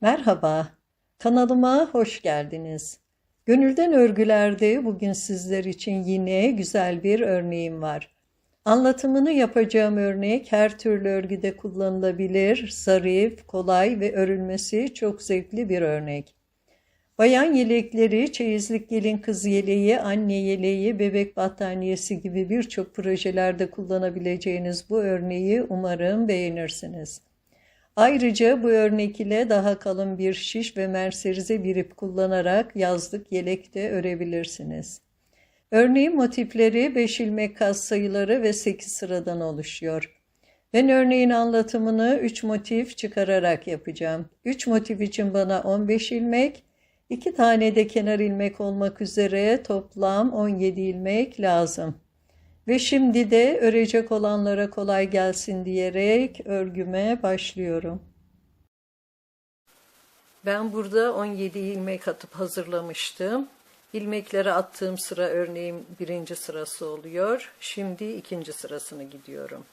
Merhaba, kanalıma hoş geldiniz. Gönülden örgülerde bugün sizler için yine güzel bir örneğim var. Anlatımını yapacağım örnek her türlü örgüde kullanılabilir, zarif, kolay ve örülmesi çok zevkli bir örnek. Bayan yelekleri, çeyizlik gelin kız yeleği, anne yeleği, bebek battaniyesi gibi birçok projelerde kullanabileceğiniz bu örneği umarım beğenirsiniz. Ayrıca bu örnek ile daha kalın bir şiş ve merserize bir ip kullanarak yazlık yelek de örebilirsiniz. Örneğin motifleri 5 ilmek kas sayıları ve 8 sıradan oluşuyor. Ben örneğin anlatımını 3 motif çıkararak yapacağım. 3 motif için bana 15 ilmek, 2 tane de kenar ilmek olmak üzere toplam 17 ilmek lazım. Ve şimdi de örecek olanlara kolay gelsin diyerek örgüme başlıyorum. Ben burada 17 ilmek atıp hazırlamıştım. İlmekleri attığım sıra örneğin birinci sırası oluyor. Şimdi ikinci sırasını gidiyorum.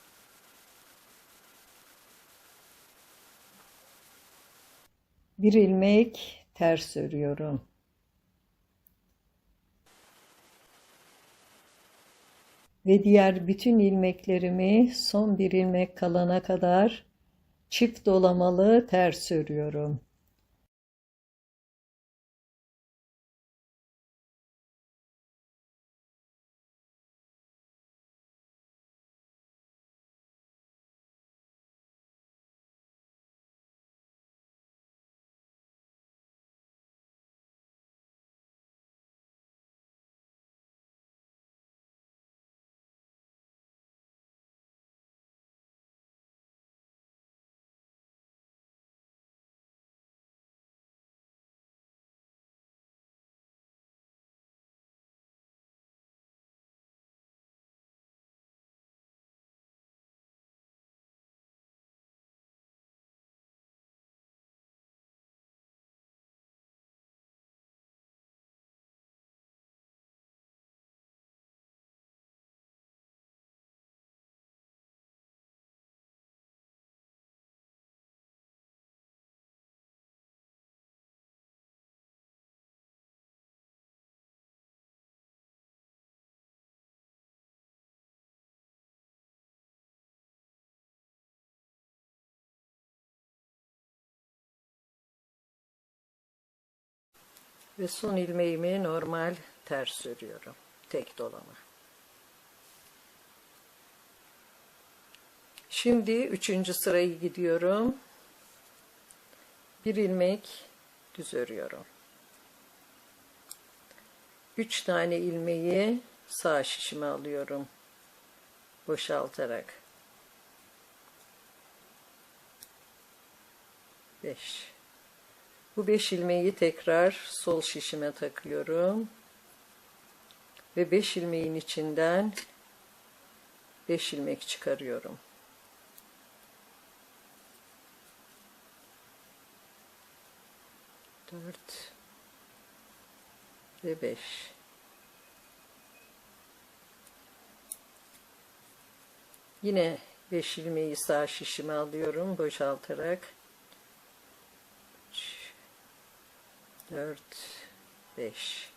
Bir ilmek ters örüyorum. Ve diğer bütün ilmeklerimi son bir ilmek kalana kadar çift dolamalı ters örüyorum. Ve son ilmeğimi normal ters örüyorum. Tek dolama. Şimdi üçüncü sırayı gidiyorum. Bir ilmek düz örüyorum. Üç tane ilmeği sağ şişime alıyorum. Boşaltarak. Beş. Bu beş ilmeği tekrar sol şişime takıyorum. Ve beş ilmeğin içinden beş ilmek çıkarıyorum. Dört ve beş. Yine beş ilmeği sağ şişime alıyorum boşaltarak. 4 5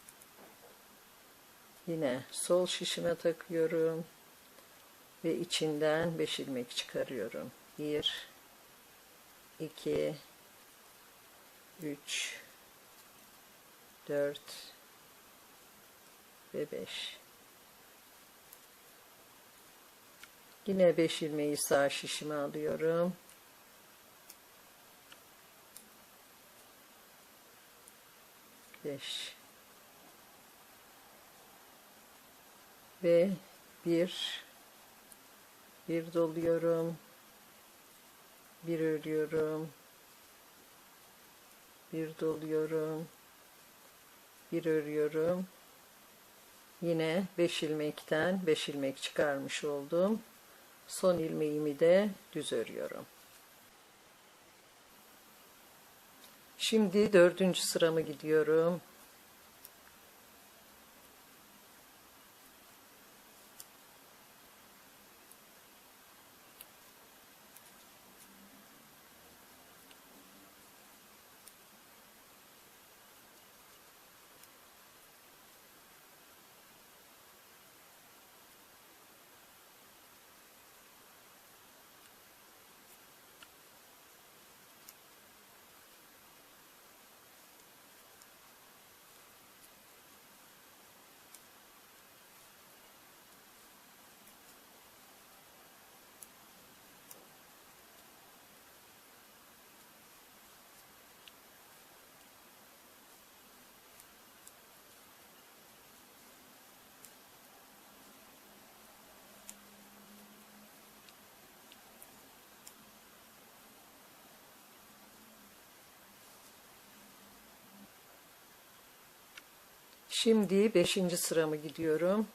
yine sol şişime takıyorum ve içinden 5 ilmek çıkarıyorum. 1 2 3 4 ve 5 yine 5 ilmeği sağ şişime alıyorum 5 ve bir. Bir doluyorum. Bir örüyorum bir doluyorum. Bir örüyorum yine 5 ilmekten 5 ilmek çıkarmış oldum. Son ilmeğimi de düz örüyorum Şimdi dördüncü sıramı gidiyorum. Şimdi beşinci sıramı gidiyorum.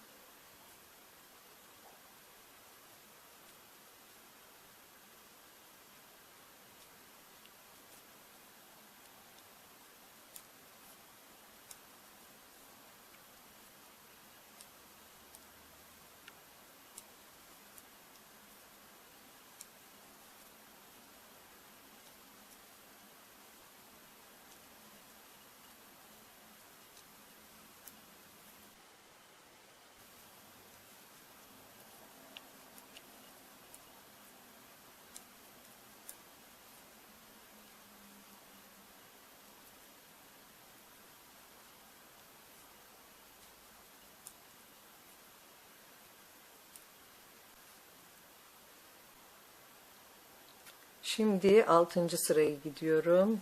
Şimdi altıncı sıraya gidiyorum.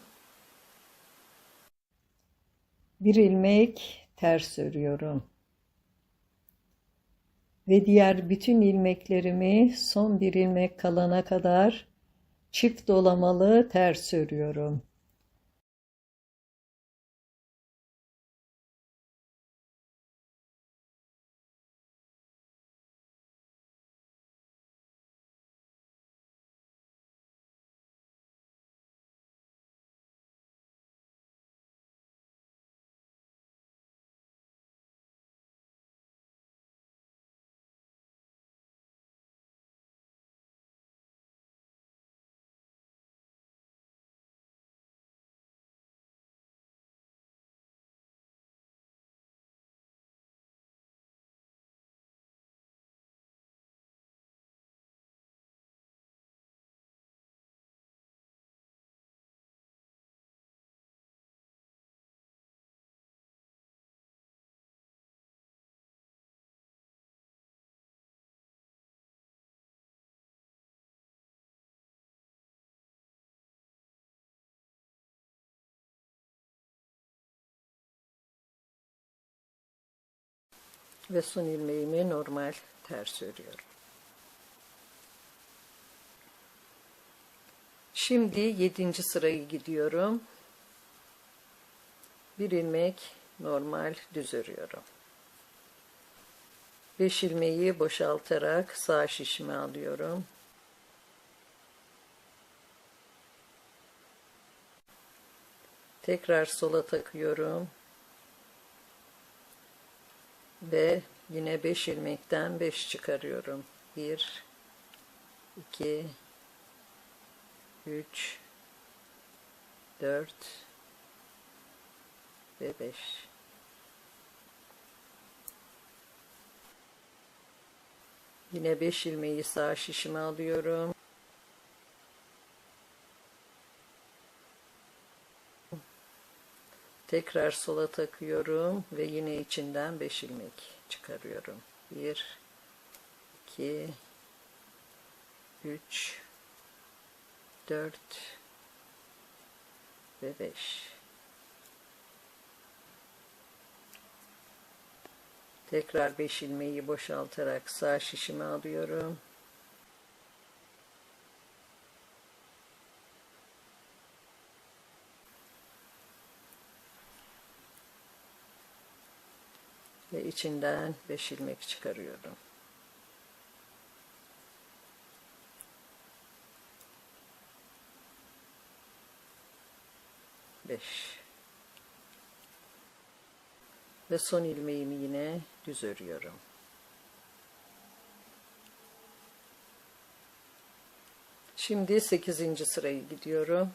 Bir ilmek ters örüyorum. Ve diğer bütün ilmeklerimi son bir ilmek kalana kadar çift dolamalı ters örüyorum. Ve son ilmeğimi normal ters örüyorum. Şimdi yedinci sırayı gidiyorum. Bir ilmek normal düz örüyorum. Beş ilmeği boşaltarak sağ şişime alıyorum. Tekrar sola takıyorum ve yine 5 ilmekten 5 çıkarıyorum. 1 2 3 4 ve 5 Yine 5 ilmeği sağ şişime alıyorum. Tekrar sola takıyorum ve yine içinden 5 ilmek çıkarıyorum. 1 2 3 4 ve 5 Tekrar 5 ilmeği boşaltarak sağ şişime alıyorum. Ve içinden 5 ilmek çıkarıyorum. Beş. Ve son ilmeğimi yine düz örüyorum. Şimdi 8. sırayı gidiyorum.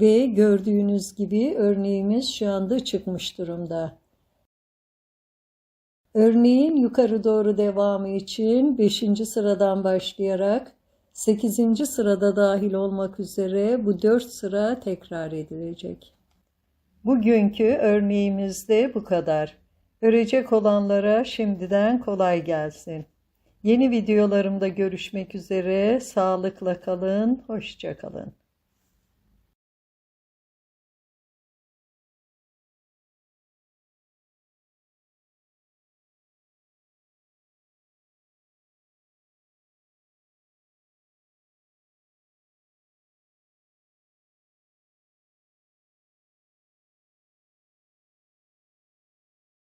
Ve gördüğünüz gibi örneğimiz şu anda çıkmış durumda. Örneğin yukarı doğru devamı için 5. sıradan başlayarak 8. sırada dahil olmak üzere bu 4 sıra tekrar edilecek. Bugünkü örneğimizde bu kadar. Örecek olanlara şimdiden kolay gelsin. Yeni videolarımda görüşmek üzere. Sağlıkla kalın, hoşça kalın.